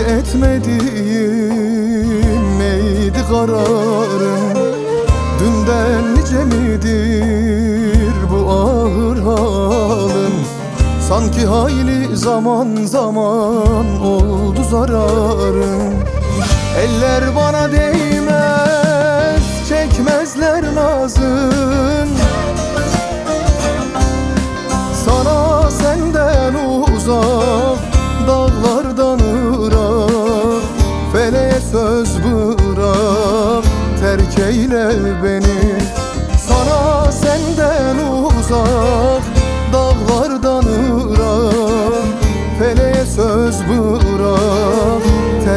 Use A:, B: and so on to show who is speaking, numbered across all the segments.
A: etmediğim neydi kararım Dünden nice midir bu ağır halim Sanki hayli zaman zaman oldu zararım Eller bana değmez çekmezler nazım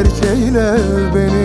A: terk eyle beni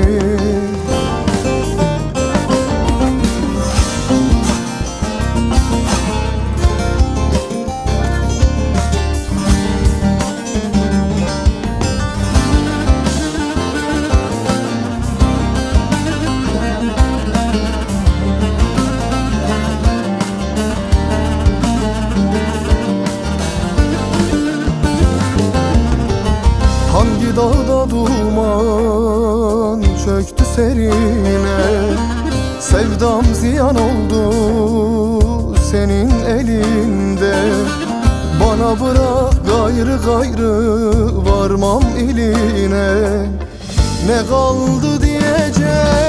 A: Dağda duman çöktü serine. Sevdam ziyan oldu senin elinde. Bana bırak gayrı gayrı varmam iline. Ne kaldı diyecek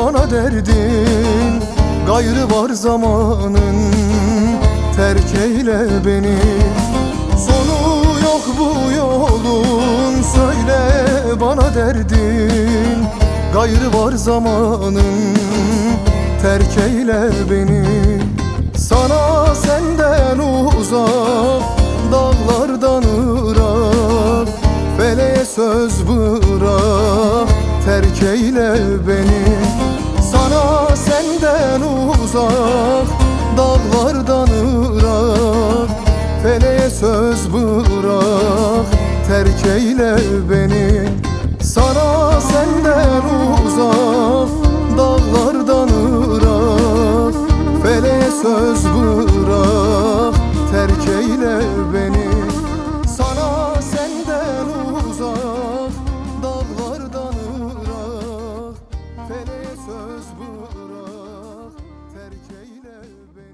A: bana derdin Gayrı var zamanın terk eyle beni. Sonu yok bu yolun söyle bana derdin Gayrı var zamanın terk eyle beni. Sana senden uzak dağlardan ırak Feleğe söz bırak terk eyle beni Sana senden uzak dağlardan ırak Feleğe söz bırak terk eyle beni. Sana senden uzak dağlardan ırak Feleğe söz bırak söz bırak terk eyle beni.